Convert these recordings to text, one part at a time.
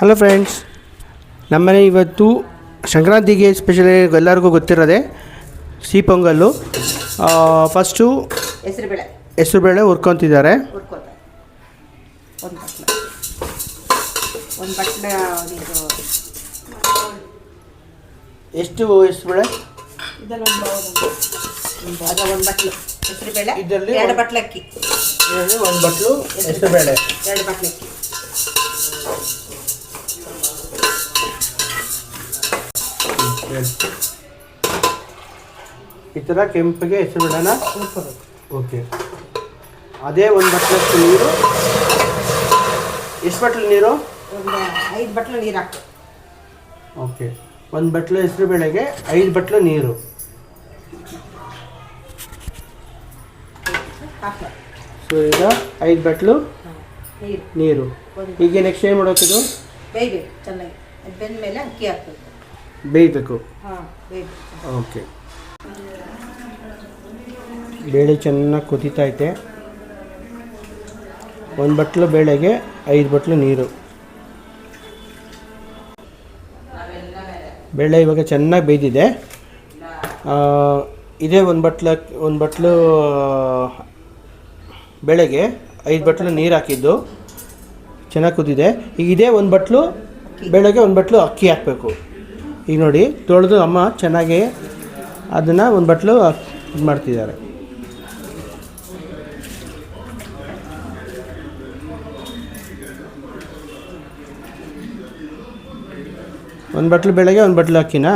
Hello friends ನಮ್ಮನೆ ಇವತ್ತು ಸಂಕ್ರಾಂತಿಗೆ specially ಎಲ್ಲರಿಗೂ ಗೊತ್ತಿರೋದೆ ಸಿಹಿ ಪೊಂಗಲ್ಲು. ಫಸ್ಟು ಹೆಸರುಬೇಳೆ. ಹೆಸರುಬೇಳೆ ಹುರ್ಕೊತಿದ್ದಾರೆ. ಬೇಳೆ ಒಂದು ಬಟ್ಲ. ಒಂದು ಬಟ್ಲ ಎಷ್ಟು ಹೆಸರುಬೇಳೆ? ಬಟ್ಲು. ಇದರಲ್ಲಿ ಎರಡು ಒಂದು- ಅಕ್ಕಿ. ಒಂದು ಬಟ್ಲು ಹೆಸರುಬೇಳೆ. ಎರಡು ಬಟ್ಲ ಅಕ್ಕಿ. ಈ ಥರ ಕೆಂಪಿಗೆ ಹೆಸರು ಬಿಡೋಣ ಓಕೆ ಅದೇ ಒಂದು ಬಟ್ಲಷ್ಟು ನೀರು. ಎಷ್ಟು ಬಟ್ಲು ನೀರು? ಒಂದು ಐದು ಬಟ್ಲು ನೀರು ಹಾಕು. ಓಕೆ ಒಂದು ಬಟ್ಲು ಹೆಸರುಬೇಳೆಗೆ ಐದು ಬಟ್ಲು ನೀರು. ಸೊ ಈಗ ಐದು ಬಟ್ಲು ನೀರು. ಈಗ ನೆಕ್ಸ್ಟ್ ಏನು ಮಾಡೋಕಿದು ಬೇಯ್ಬೇಕು ಚೆನ್ನಾಗಿ. ಬೆಂದ ಮೇಲೆ ಅಕ್ಕಿ ಹಾಕ್ಬೇಕು. ಬೇಯಬೇಕು? ಹಾಂ ಓಕೆ. ಬೇಳೆ ಚೆನ್ನಾಗಿ ಕುದೀತೈತೆ ಒಂದು ಬಟ್ಲು ಬೇಳೆಗೆ ಐದು ಬಟ್ಲು ನೀರು. ಬೇಳೆ ಇವಾಗ ಚೆನ್ನಾಗಿ ಬೇಯ್ದಿದೆ. ಇದೇ ಒಂದು ಬಟ್ಲ ಒಂದು ಬಟ್ಲು ಬೆಳೆಗೆ ಐದು ಬಟ್ಲು ನೀರು ಹಾಕಿದ್ದು. ಚೆನ್ನಾಗಿ ಕುದಿದೆ. ಈಗ ಇದೇ ಒಂದು ಬಟ್ಲು ಬೇಳೆಗೆ ಒಂದು ಬಟ್ಲು ಅಕ್ಕಿ ಹಾಕಬೇಕು. ಈಗ ನೋಡಿ, ತೊಳೆದು ಅಮ್ಮ ಚೆನ್ನಾಗಿ ಅದನ್ನು ಒಂದು ಬಟ್ಲು ಇದು ಮಾಡ್ತಿದ್ದಾರೆ. ಒಂದು ಬಟ್ಲು ಬೆಳಗ್ಗೆ, ಒಂದು ಬಟ್ಲು ಅಕ್ಕಿನಾ?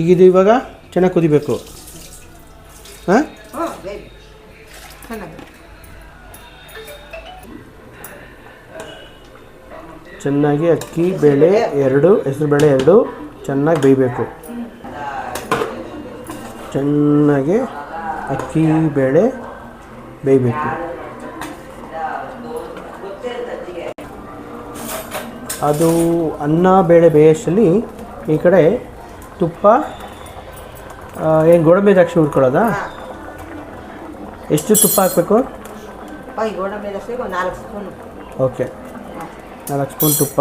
ಈಗಿದು ಇವಾಗ ಚೆನ್ನಾಗಿ ಕುದಿಬೇಕು. ಹಾಂ? ಚೆನ್ನಾಗಿ ಅಕ್ಕಿ ಬೇಳೆ ಎರಡು ಹೆಸರು ಬೇಳೆ ಎರಡು ಚೆನ್ನಾಗಿ ಬೇಯಬೇಕು. ಚೆನ್ನಾಗಿ ಅಕ್ಕಿ ಬೇಳೆ ಬೇಯಬೇಕು. ಅದು ಅನ್ನ ಬೇಳೆ ಬೇಯಿಸಲಿ ಈ ಕಡೆ ತುಪ್ಪ ಏನು ಗೋಡಂಬಿ ದ್ರಾಕ್ಷಿ ಹುರ್ಕೊಳ್ಳೋದಾ? ಎಷ್ಟು ತುಪ್ಪ ಹಾಕಬೇಕು? ಓಕೆ. ನಾಲ್ಕು ಸ್ಪೂನ್ ತುಪ್ಪ.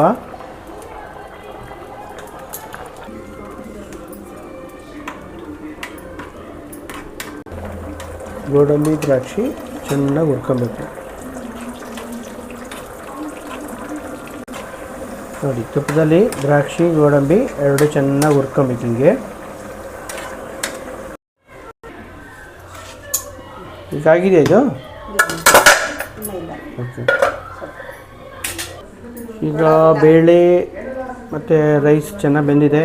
ಗೋಡಂಬಿ ದ್ರಾಕ್ಷಿ ಚೆನ್ನಾಗಿ ಹುರ್ಕೊಬೇಕು. ನೋಡಿ ತುಪ್ಪದಲ್ಲಿ ದ್ರಾಕ್ಷಿ ಗೋಡಂಬಿ ಎರಡು ಚೆನ್ನಾಗಿ ಹುರ್ಕೊಬೇಕು ಹಿಂಗೆ. ಈಗ ಆಗಿದೆ ಇದು? ಓಕೆ. ಈಗ ಬೇಳೆ ಮತ್ತು ರೈಸ್ ಚೆನ್ನಾಗಿ ಬೆಂದಿದೆ.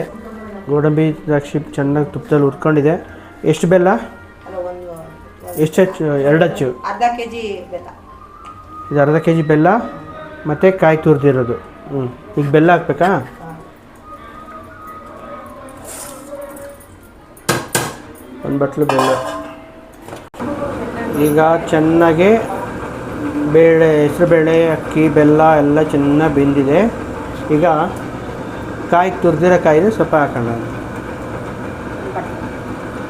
ಗೋಡಂಬಿ ದ್ರಾಕ್ಷಿ ಚೆನ್ನಾಗಿ ತುಪ್ಪದಲ್ಲಿ ಹುರ್ಕೊಂಡಿದೆ. ಎಷ್ಟು ಬೆಲ್ಲ? ಎಷ್ಟು ಹಚ್ಚು ಎರಡು ಹಚ್ಚು ಅರ್ಧ ಕೆ ಜಿ ಬೆಲ್ಲ. ಇದು ಅರ್ಧ ಕೆ ಜಿ ಬೆಲ್ಲ ಮತ್ತು ಕಾಯಿ ತುರಿದಿರೋದು. ಹ್ಞೂ ಈಗ ಬೆಲ್ಲ ಹಾಕ್ಬೇಕಾ? ಒಂದು ಬಟ್ಲು ಬೆಲ್ಲ. ಈಗ ಚೆನ್ನಾಗಿ ಬೇಳೆ ಹೆಸರುಬೇಳೆ ಅಕ್ಕಿ, ಬೆಲ್ಲ ಎಲ್ಲ ಚೆನ್ನಾಗಿ ಬೆಂದಿದೆ. ಈಗ ಕಾಯಿ ತುರಿದಿರೋ ಕಾಯಿದೆ ಸ್ವಲ್ಪ ಹಾಕೋಣ.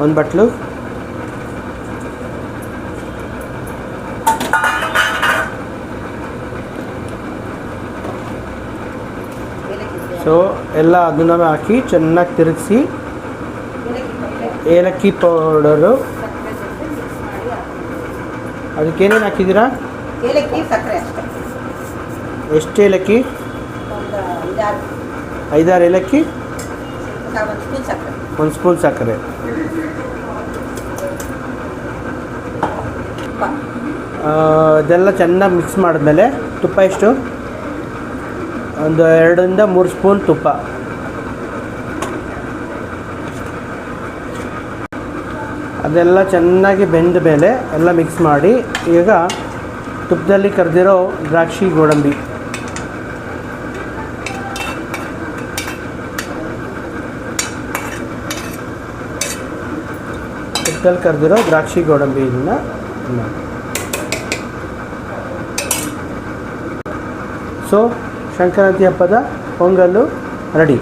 ಒಂದು ಬಟ್ಲು. ಸೊ ಎಲ್ಲ ಅದನ್ನ ಹಾಕಿ ಚೆನ್ನಾಗಿ ತಿರುಗಿಸಿ ಏಲಕ್ಕಿ ಪೌಡರು. ಅದಕ್ಕೇನೇನು ಹಾಕಿದ್ದೀರಾ? ಏಲಕ್ಕಿ ಸಕ್ಕರೆ ಎಷ್ಟು ಏಲಕ್ಕಿ? ಒಂದು ಐದಾರು. ಐದಾರು ಏಲಕ್ಕಿ? ಒಂದು ಸ್ಪೂನ್ ಸಕ್ಕರೆ. ಒಂದು ಸ್ಪೂನ್ ಸಕ್ಕರೆ. ಇದೆಲ್ಲ ಚೆನ್ನಾಗಿ ಮಿಕ್ಸ್ ಮಾಡಿದ್ಮೇಲೆ ತುಪ್ಪ ಎಷ್ಟು? ಒಂದು ಎರಡರಿಂದ ಮೂರು ಸ್ಪೂನ್ ತುಪ್ಪ. ಅದೆಲ್ಲ ಚೆನ್ನಾಗಿ ಬೆಂದ ಮೇಲೆ ಎಲ್ಲ ಮಿಕ್ಸ್ ಮಾಡಿ ಈಗ ತುಪ್ಪದಲ್ಲಿ ಕರೆದಿರೋ ದ್ರಾಕ್ಷಿ ಗೋಡಂಬಿ. ತುಪ್ಪದಲ್ಲಿ ಕರೆದಿರೋ ದ್ರಾಕ್ಷಿ ಗೋಡಂಬಿ ಸೊ ಸಂಕ್ರಾಂತಿ ಹಬ್ಬದ ಪೊಂಗಲ್ಲು ರೆಡಿ.